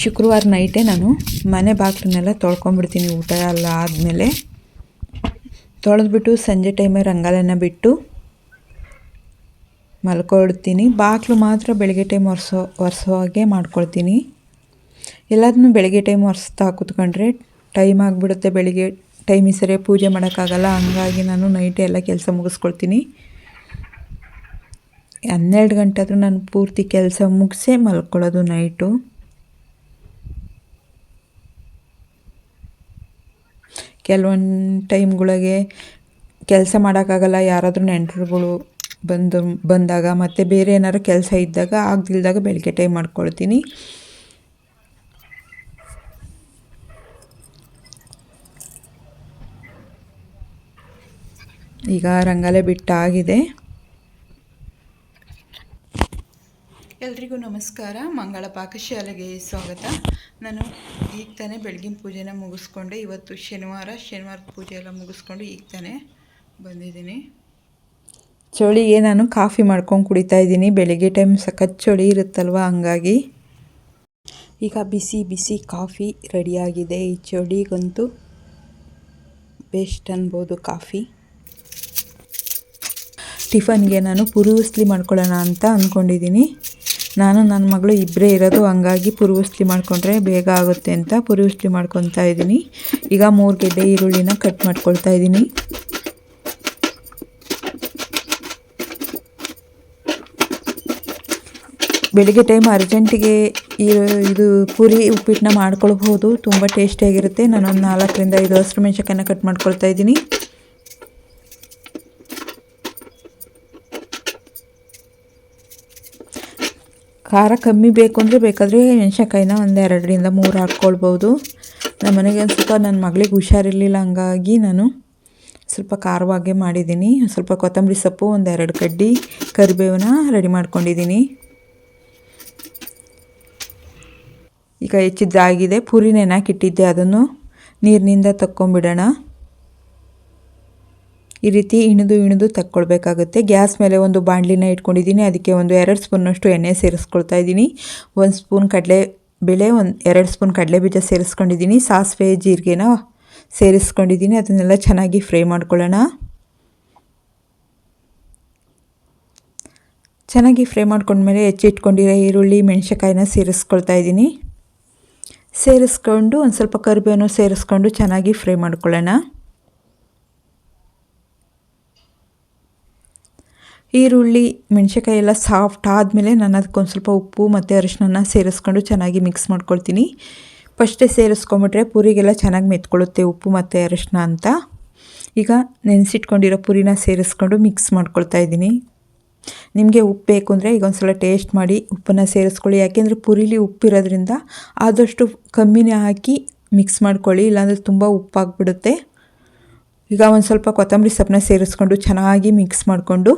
ಶುಕ್ರವಾರ ನೈಟೇ ನಾನು ಮನೆ ಬಾಗಿಲನ್ನೆಲ್ಲ ತೊಳ್ಕೊಂಬಿಡ್ತೀನಿ ಊಟ ಎಲ್ಲ ಆದಮೇಲೆ. ತೊಳೆದ್ಬಿಟ್ಟು ಸಂಜೆ ಟೈಮೇ ರಂಗಾಲನ್ನು ಬಿಟ್ಟು ಮಲ್ಕೊಳ್ತೀನಿ. ಬಾಗಿಲು ಮಾತ್ರ ಬೆಳಗ್ಗೆ ಟೈಮ್ ಒರೆಸೋ ಒರೆಸೋ ಹಾಗೆ ಮಾಡ್ಕೊಳ್ತೀನಿ. ಎಲ್ಲದನ್ನೂ ಬೆಳಗ್ಗೆ ಟೈಮ್ ಒರೆಸ್ತಾ ಕೂತ್ಕೊಂಡ್ರೆ ಟೈಮ್ ಆಗಿಬಿಡುತ್ತೆ ಬೆಳಿಗ್ಗೆ ಟೈಮಿಗೆ ಸರಿಯಾಗಿ ಪೂಜೆ ಮಾಡೋಕ್ಕಾಗಲ್ಲ, ಹಂಗಾಗಿ ನಾನು ನೈಟೇ ಎಲ್ಲ ಕೆಲಸ ಮುಗಿಸ್ಕೊಳ್ತೀನಿ. ಹನ್ನೆರಡು ಗಂಟೆ ಆದರೂ ನಾನು ಪೂರ್ತಿ ಕೆಲಸ ಮುಗಿಸೇ ಮಲ್ಕೊಳ್ಳೋದು ನೈಟು. ಕೆಲವೊಂದು ಟೈಮ್ಗಳಿಗೆ ಕೆಲಸ ಮಾಡೋಕ್ಕಾಗಲ್ಲ, ಯಾರಾದರೂ ನೆಂಟರುಗಳು ಬಂದು, ಬಂದಾಗ ಮತ್ತು ಬೇರೆ ಏನಾದ್ರು ಕೆಲಸ ಇದ್ದಾಗ ಆಗದಿಲ್ದಾಗ ಬೆಳಗ್ಗೆ ಟೈಮ್ ಮಾಡ್ಕೊಳ್ತೀನಿ. ಈಗ ರಂಗಾಲೆ ಬಿಟ್ಟಾಗಿದೆ. ಎಲ್ರಿಗೂ ನಮಸ್ಕಾರ. ಮಂಗಳ ಪಾಕಶಾಲೆಗೆ ಸ್ವಾಗತ. ನಾನು ಈಗ ತಾನೇ ಬೆಳಗಿನ ಪೂಜೆನ ಮುಗಿಸ್ಕೊಂಡೆ. ಇವತ್ತು ಶನಿವಾರ. ಶನಿವಾರದ ಪೂಜೆ ಎಲ್ಲ ಮುಗಿಸ್ಕೊಂಡು ಈಗ ತಾನೇ ಬಂದಿದ್ದೀನಿ. ಚಳಿಗೆ ನಾನು ಕಾಫಿ ಮಾಡ್ಕೊಂಡು ಕುಡಿತಾ ಇದ್ದೀನಿ. ಬೆಳಿಗ್ಗೆ ಟೈಮ್ ಸಖತ್ ಚಳಿ ಇರುತ್ತಲ್ವ? ಹಂಗಾಗಿ ಈಗ ಬಿಸಿ ಬಿಸಿ ಕಾಫಿ ರೆಡಿಯಾಗಿದೆ ಈ ಚಳಿಗಂತೂ ಬೆಸ್ಟ್ ಅನ್ಬೋದು ಕಾಫಿ. ಟಿಫನ್ಗೆ ನಾನು ಪುರಿ ಮಾಡ್ಕೊಳ್ಳೋಣ ಅಂತ ಅಂದ್ಕೊಂಡಿದ್ದೀನಿ ನಾನು ನನ್ನ ಮಗಳು ಇಬ್ಬರೇ ಇರೋದು, ಹಂಗಾಗಿ ಪುರಿ ಉಸ್ಲಿ ಮಾಡಿಕೊಂಡ್ರೆ ಬೇಗ ಆಗುತ್ತೆ ಅಂತ ಪುರಿ ಉಸ್ಲಿ ಮಾಡ್ಕೊತಾ ಇದ್ದೀನಿ. ಈಗ ಮೂರು ಗೆಡ್ಡೆ ಈರುಳ್ಳಿನ ಕಟ್ ಮಾಡ್ಕೊಳ್ತಾ ಇದ್ದೀನಿ. ಬೆಳಿಗ್ಗೆ ಟೈಮ್ ಅರ್ಜೆಂಟಿಗೆ ಇದು ಪೂರಿ ಉಪ್ಪಿಟ್ಟನ್ನ ಮಾಡ್ಕೊಳ್ಬೋದು ತುಂಬ ಟೇಸ್ಟಿಯಾಗಿರುತ್ತೆ ನಾನೊಂದು ನಾಲ್ಕರಿಂದ ಐದು ಹಸಿರು ಮೆಣಸಕ್ಕನ್ನ ಕಟ್ ಮಾಡ್ಕೊಳ್ತಾ ಇದ್ದೀನಿ. ಖಾರ ಕಮ್ಮಿ ಬೇಕು ಅಂದರೆ ಬೇಕಾದರೆ ಮೆಣಸಿನ್ಕಾಯಿನ ಒಂದು ಎರಡರಿಂದ ಮೂರು ಹಾಕ್ಕೊಳ್ಬೋದು. ನಮ್ಮ ಮನೆಗೆ ಒಂದು ಸ್ವಲ್ಪ ನನ್ನ ಮಗಳಿಗೆ ಹುಷಾರಿರಲಿಲ್ಲ ಹಂಗಾಗಿ ನಾನು ಸ್ವಲ್ಪ ಖಾರವಾಗೆ ಮಾಡಿದ್ದೀನಿ. ಸ್ವಲ್ಪ ಕೊತ್ತಂಬರಿ ಸೊಪ್ಪು, ಒಂದು ಎರಡು ಕಡ್ಡಿ ಕರಿಬೇವನ್ನ ರೆಡಿ ಮಾಡ್ಕೊಂಡಿದ್ದೀನಿ. ಈಗ ಹೆಚ್ಚಿದ್ದಾಗಿದೆ. ಪೂರಿ ನೆನಾಕಿಟ್ಟಿದ್ದೆ ಅದನ್ನು. ನೀರಿನಿಂದ ತಕ್ಕೊಂಬಿಡೋಣ. ಈ ರೀತಿ ಇಣಿದು ಇಣಿದು ತಕ್ಕೊಳ್ಬೇಕಾಗುತ್ತೆ. ಗ್ಯಾಸ್ ಮೇಲೆ ಒಂದು ಬಾಣಲಿನ ಇಟ್ಕೊಂಡಿದ್ದೀನಿ. ಅದಕ್ಕೆ ಒಂದು ಎರಡು ಸ್ಪೂನಷ್ಟು ಎಣ್ಣೆ ಸೇರಿಸ್ಕೊಳ್ತಾ ಇದ್ದೀನಿ. ಒಂದು ಸ್ಪೂನ್ ಕಡಲೆ ಬೇಳೆ, ಒಂದು ಎರಡು ಸ್ಪೂನ್ ಕಡಲೆ ಬೀಜ ಸೇರಿಸ್ಕೊಂಡಿದ್ದೀನಿ. ಸಾಸಿವೆ, ಜೀರಿಗೆನ ಸೇರಿಸ್ಕೊಂಡಿದ್ದೀನಿ. ಅದನ್ನೆಲ್ಲ ಚೆನ್ನಾಗಿ ಫ್ರೈ ಮಾಡ್ಕೊಳ್ಳೋಣ. ಚೆನ್ನಾಗಿ ಫ್ರೈ ಮಾಡ್ಕೊಂಡ್ಮೇಲೆ ಹೆಚ್ಚಿಟ್ಕೊಂಡಿರೋ ಈರುಳ್ಳಿ, ಮೆಣಸಿನ್ಕಾಯಿನ ಸೇರಿಸ್ಕೊಳ್ತಾ ಇದ್ದೀನಿ. ಸೇರಿಸ್ಕೊಂಡು ಒಂದು ಸ್ವಲ್ಪ ಕರಿಬೇವನ್ನು ಸೇರಿಸ್ಕೊಂಡು ಚೆನ್ನಾಗಿ ಫ್ರೈ ಮಾಡ್ಕೊಳ್ಳೋಣ. ಈರುಳ್ಳಿ, ಮೆಣಸಿನ್ಕಾಯಿ ಎಲ್ಲ ಸಾಫ್ಟ್ ಆದಮೇಲೆ ನಾನು ಅದಕ್ಕೊಂದು ಸ್ವಲ್ಪ ಉಪ್ಪು ಮತ್ತು ಅರಿಶಿನ ಸೇರಿಸ್ಕೊಂಡು ಚೆನ್ನಾಗಿ ಮಿಕ್ಸ್ ಮಾಡ್ಕೊಳ್ತೀನಿ. ಫಸ್ಟೇ ಸೇರಿಸ್ಕೊಂಬಿಟ್ರೆ ಪೂರಿಗೆಲ್ಲ ಚೆನ್ನಾಗಿ ಮೆತ್ಕೊಳ್ಳುತ್ತೆ ಉಪ್ಪು ಮತ್ತು ಅರಿಶಿನ ಅಂತ. ಈಗ ನೆನೆಸಿಟ್ಕೊಂಡಿರೋ ಪುರಿನ ಸೇರಿಸ್ಕೊಂಡು ಮಿಕ್ಸ್ ಮಾಡ್ಕೊಳ್ತಾ ಇದ್ದೀನಿ. ನಿಮಗೆ ಉಪ್ಪು ಬೇಕು ಅಂದರೆ ಈಗ ಒಂದು ಸಲ ಟೇಸ್ಟ್ ಮಾಡಿ ಉಪ್ಪನ್ನು ಸೇರಿಸ್ಕೊಳ್ಳಿ. ಯಾಕೆಂದರೆ ಪುರಿಲಿ ಉಪ್ಪಿರೋದ್ರಿಂದ ಆದಷ್ಟು ಕಮ್ಮಿನೇ ಹಾಕಿ ಮಿಕ್ಸ್ ಮಾಡ್ಕೊಳ್ಳಿ, ಇಲ್ಲಾಂದರೆ ತುಂಬ ಉಪ್ಪಾಗ್ಬಿಡುತ್ತೆ. ಈಗ ಒಂದು ಸ್ವಲ್ಪ ಕೊತ್ತಂಬರಿ ಸೊಪ್ಪನ್ನ ಸೇರಿಸ್ಕೊಂಡು ಚೆನ್ನಾಗಿ ಮಿಕ್ಸ್ ಮಾಡಿಕೊಂಡು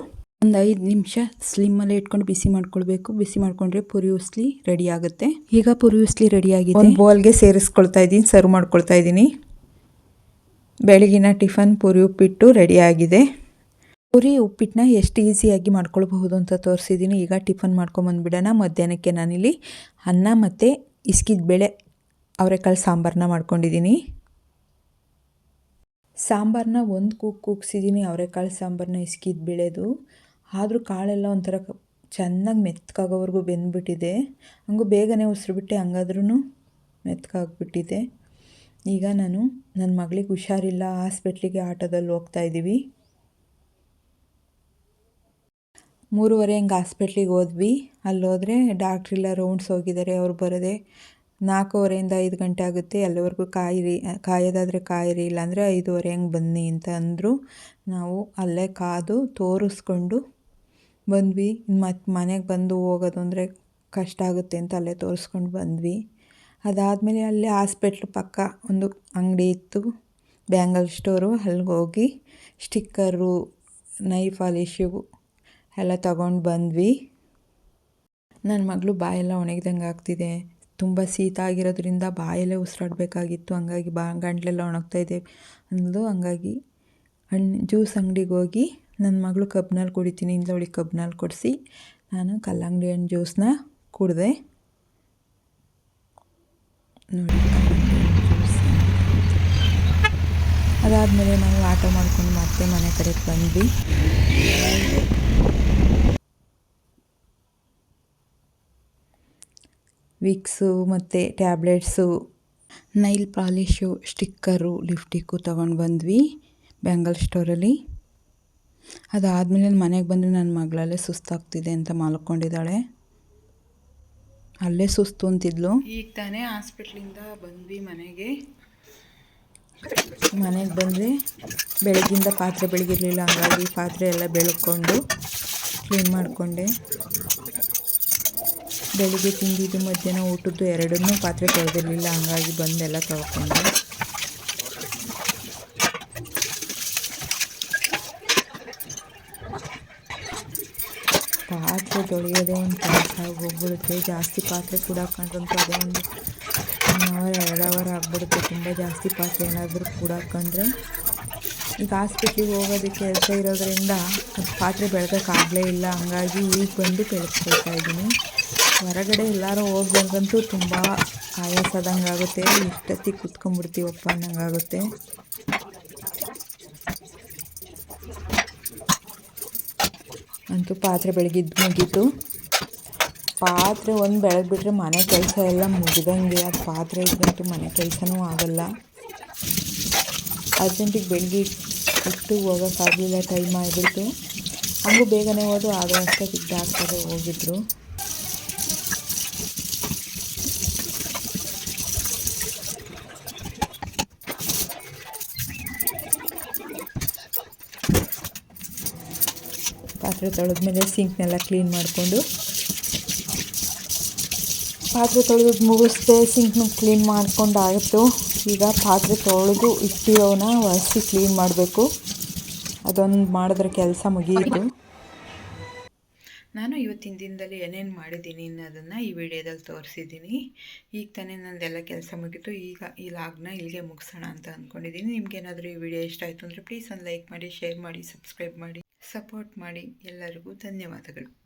ಒಂದು ಐದು ನಿಮಿಷ ಸ್ಲಿಮ್ಮಲ್ಲೇ ಇಟ್ಕೊಂಡು ಬಿಸಿ ಮಾಡ್ಕೊಳ್ಬೇಕು. ಬಿಸಿ ಮಾಡಿಕೊಂಡ್ರೆ ಪುರಿ ಉಸ್ಲಿ ರೆಡಿ ಆಗುತ್ತೆ. ಈಗ ಪುರಿ ಉಸ್ಲಿ ರೆಡಿ ಆಗಿದೆ. ಒಂದು ಬೌಲ್ಗೆ ಸೇರಿಸ್ಕೊಳ್ತಾ ಇದ್ದೀನಿ ಸರ್ವ್ ಮಾಡ್ಕೊಳ್ತಾ ಇದ್ದೀನಿ. ಬೆಳಗಿನ ಟಿಫನ್ ಪುರಿ ಉಪ್ಪಿಟ್ಟು ರೆಡಿ ಆಗಿದೆ. ಪುರಿ ಉಪ್ಪಿಟ್ಟನ್ನ ಎಷ್ಟು ಈಸಿಯಾಗಿ ಮಾಡ್ಕೊಳ್ಬಹುದು ಅಂತ ತೋರಿಸಿದ್ದೀನಿ. ಈಗ ಟಿಫನ್ ಮಾಡ್ಕೊಂಬಂದ್ಬಿಡೋಣ ಮಧ್ಯಾಹ್ನಕ್ಕೆ ನಾನಿಲ್ಲಿ ಅನ್ನ ಮತ್ತು ಇಸ್ಕಿದ ಬೇಳೆ ಅವರೆಕಾಳು ಸಾಂಬಾರನ್ನ ಮಾಡ್ಕೊಂಡಿದ್ದೀನಿ. ಸಾಂಬಾರನ್ನ ಒಂದು ಕೂಗ್ ಕೂಗ್ಸಿದ್ದೀನಿ ಅವರೆಕಾಳು ಸಾಂಬಾರನ್ನ ಇಸ್ಕಿದ ಬೇಳೆದು. ಆದರೂ ಕಾಳೆಲ್ಲ ಒಂಥರ ಚೆನ್ನಾಗಿ ಮೆತ್ತಗಾಗೋವರೆಗೂ ಬೆಂದ್ಬಿಟ್ಟಿದೆ. ಹಂಗೂ ಬೇಗನೆ ಉಸಿರುಬಿಟ್ಟೆ ಹಂಗಾದ್ರೂ ಮೆತ್ತಗಾಗ್ಬಿಟ್ಟಿದೆ ಈಗ ನಾನು ನನ್ನ ಮಗಳಿಗೆ ಹುಷಾರಿಲ್ಲ, ಹಾಸ್ಪಿಟ್ಲಿಗೆ ಆಟೋದಲ್ಲಿ ಹೋಗ್ತಾ ಇದ್ದೀವಿ ಮೂರುವರೆ ಹಂಗೆ ಹಾಸ್ಪಿಟ್ಲಿಗೆ ಹೋದ್ವಿ. ಅಲ್ಲಿ ಹೋದರೆ ಡಾಕ್ಟ್ರೆಲ್ಲ ರೌಂಡ್ಸ್ ಹೋಗಿದ್ದಾರೆ ಅವ್ರು ಬರೋದೆ ನಾಲ್ಕೂವರೆಯಿಂದ ಐದು ಗಂಟೆ ಆಗುತ್ತೆ, ಅಲ್ಲಿವರೆಗೂ ಕಾಯಿರಿ, ಕಾಯೋದಾದರೆ ಕಾಯಿರಿ, ಇಲ್ಲಾಂದರೆ ಐದುವರೆ ಹಂಗೆ ಬನ್ನಿ ಅಂತ ಅಂದರು. ನಾವು ಅಲ್ಲೇ ಕಾದು ತೋರಿಸ್ಕೊಂಡು ಬಂದ್ವಿ. ಮತ್ತು ಮನೆಗೆ ಬಂದು ಹೋಗೋದು ಅಂದರೆ ಕಷ್ಟ ಆಗುತ್ತೆ ಅಂತ ಅಲ್ಲೇ ತೋರಿಸ್ಕೊಂಡು ಬಂದ್ವಿ. ಅದಾದಮೇಲೆ ಅಲ್ಲಿ ಹಾಸ್ಪಿಟ್ಲ್ ಪಕ್ಕ ಒಂದು ಅಂಗಡಿ ಇತ್ತು. Bangle store. ಅಲ್ಲಿಗೆ ಹೋಗಿ ಸ್ಟಿಕ್ಕರು, ನೈಫ್ ಪಾಲಿಶು ಎಲ್ಲ ತಗೊಂಡು ಬಂದ್ವಿ. ನನ್ನ ಮಗಳು ಬಾಯೆಲ್ಲ ಒಣಗಿದಂಗೆ ಆಗ್ತಿದೆ. ತುಂಬ ಶೀತ ಆಗಿರೋದ್ರಿಂದ ಬಾಯಲ್ಲೇ ಉಸಿರಾಡಬೇಕಾಗಿತ್ತು. ಹಂಗಾಗಿ ಬಾ, ಗಂಟ್ಲೆಲ್ಲ ಒಣಗ್ತಾಯಿದೆ ಅಂದ್ಲು. ಹಂಗಾಗಿ ಹಣ್ಣು ಜ್ಯೂಸ್ ಅಂಗಡಿಗೆ ಹೋಗಿ ನನ್ನ ಮಗಳು ಕಬ್ನಲ್ಲಿ ಕುಡಿತೀನಿ ಇಂದ ಅವಳಿಗೆ ಕಬ್ನಲ್ಲಿ ಕೊಡಿಸಿ. ನಾನು ಕಲ್ಲಂಗಡಿ ಹಣ್ಣು ಜ್ಯೂಸನ್ನ ಕುಡಿದೆ. ಅದಾದಮೇಲೆ ನಾವು ಆಟೋ ಮಾಡ್ಕೊಂಡು ಮತ್ತೆ ಮನೆ ಕಡೆಗೆ ಬಂದ್ವಿ. ವಿಕ್ಸು ಮತ್ತು tablets, nail polish, sticker lipstick ತೊಗೊಂಡು ಬಂದ್ವಿ. ಬ್ಯಾಂಗಲ್ ಸ್ಟೋರಲ್ಲಿ. ಅದಾದಮೇಲೆ ಮನೆಗೆ ಬಂದರೆ ನನ್ನ ಮಗಳಲ್ಲೇ ಸುಸ್ತಾಗ್ತಿದೆ ಅಂತ ಮಲ್ಕೊಂಡಿದ್ದಾಳೆ. ಅಲ್ಲೇ ಸುಸ್ತು ಅಂತಿದ್ಲು. ಈಗ ತಾನೇ ಹಾಸ್ಪಿಟ್ಲಿಂದ ಬಂದ್ವಿ ಮನೆಗೆ. ಮನೆಗೆ ಬಂದರೆ ಬೆಳಗಿಂದ ಪಾತ್ರೆ ಬೆಳಗಿರಲಿಲ್ಲ ಹಂಗಾಗಿ ಪಾತ್ರೆ ಎಲ್ಲ ಬೆಳ್ಕೊಂಡು ಕ್ಲೀನ್ ಮಾಡಿಕೊಂಡೆ. ಬೆಳಿಗ್ಗೆ ತಿಂದಿದ್ದು ಮಧ್ಯಾಹ್ನ ಊಟದ್ದು ಎರಡನ್ನೂ ಪಾತ್ರೆ ತೊಳೆದಿರಲಿಲ್ಲ ಹಂಗಾಗಿ ಬಂದೆಲ್ಲ ತೊಳ್ಕೊಂಡೆ. ಪಾತ್ರೆ ತೊಳೆಯೋದೇ ಒಂದು ಕೆಲಸ ಹೋಗ್ಬಿಡುತ್ತೆ ಜಾಸ್ತಿ ಪಾತ್ರೆ ಕೂಡ ಹಾಕೊಂಡ್ರಂತೂ ಅದೇ ಒಂದು ಒನ್ ಅವರ್ ಎರಡು ಅವರ್ ಆಗ್ಬಿಡುತ್ತೆ. ತುಂಬ ಜಾಸ್ತಿ ಪಾತ್ರೆ ಏನಾದರೂ ಕೂಡ ಹಾಕೊಂಡ್ರೆ ಈಗ ಹಾಸ್ಪಿಟ್ಲಿಗೆ ಹೋಗೋದಕ್ಕೆ ಕೆಲಸ ಇರೋದ್ರಿಂದ ಅದು ಪಾತ್ರೆ ಬೆಳಗೋಕ್ಕಾಗಲೇ ಇಲ್ಲ. ಹಂಗಾಗಿ ಈಗ ಬಂದು ಬೆಳಗ್ಕೊಳ್ತಾ ಇದ್ದೀನಿ. ಹೊರಗಡೆ ಎಲ್ಲರೂ ಹೋಗ್ಬೇಕಂತೂ ತುಂಬ ಆಯಾಸದಂಗೆ ಆಗುತ್ತೆ ಇಷ್ಟೊತ್ತಿಗೆ ಕುತ್ಕೊಂಡ್ಬಿಡ್ತೀವಪ್ಪ ಅನ್ನಂಗೆ ಅಂತೂ ಪಾತ್ರೆ ಬೆಳಗಿದ್ದು ಮುಗೀತು. ಪಾತ್ರೆ ಒಂದು ಬೆಳಗ್ಬಿಟ್ರೆ ಮನೆ ಕೆಲಸ ಎಲ್ಲ ಮುಗಿದಂಗೆ, ಅದು ಪಾತ್ರೆ ಇದ್ದಂತೂ ಮನೆ ಕೆಲಸನೂ ಆಗಲ್ಲ. ಅರ್ಜೆಂಟಿಗೆ ಬೆಳಗ್ಗೆ ಇಟ್ಟು ಹೋಗೋಕ್ಕಾಗಲಿಲ್ಲ ಟೈಮ್ ಆಗಿಬಿಡ್ತು. ಹಂಗೂ ಬೇಗನೆ ಹೋದು ಆಗ ಅಷ್ಟೇ ಡಾಕ್ಟರ್ ಹೋಗಿದ್ರು. ಪಾತ್ರೆ ತೊಳೆದ್ಮೇಲೆ ಸಿಂಕ್ನೆಲ್ಲ ಕ್ಲೀನ್ ಮಾಡಿಕೊಂಡು ಪಾತ್ರೆ ತೊಳೆದು ಮುಗಿಸ್ದೆ ಸಿಂಕ್ನ ಕ್ಲೀನ್ ಮಾಡ್ಕೊಂಡು ಆಯಿತು ಈಗ ಪಾತ್ರೆ ತೊಳೆದು ಇಟ್ಟಿರೋನ ಒರೆಸಿ ಕ್ಲೀನ್ ಮಾಡಬೇಕು. ಅದೊಂದು ಮಾಡಿದ್ರೆ ಕೆಲಸ ಮುಗಿಯಿತು. ನಾನು ಇವತ್ತಿನ ದಿನದಲ್ಲಿ ಏನೇನು ಮಾಡಿದ್ದೀನಿ ಅನ್ನೋದನ್ನು ಈ ವಿಡಿಯೋದಲ್ಲಿ ತೋರಿಸಿದ್ದೀನಿ. ಈಗ ತಾನೇ ನಂದೆಲ್ಲ ಕೆಲಸ ಮುಗಿತು. ಈಗ ಈ ಲಾಗ್ನ ಇಲ್ಲಿಗೆ ಮುಗಿಸೋಣ ಅಂತ ಅಂದ್ಕೊಂಡಿದ್ದೀನಿ. ನಿಮ್ಗೇನಾದರೂ ಈ ವಿಡಿಯೋ ಇಷ್ಟ ಆಯಿತು ಅಂದರೆ ಪ್ಲೀಸ್ ಒಂದು ಲೈಕ್ ಮಾಡಿ, ಶೇರ್ ಮಾಡಿ, ಸಬ್ಸ್ಕ್ರೈಬ್ ಮಾಡಿ. ಸಪೋರ್ಟ್ ಮಾಡಿ ಎಲ್ಲರಿಗೂ ಧನ್ಯವಾದಗಳು.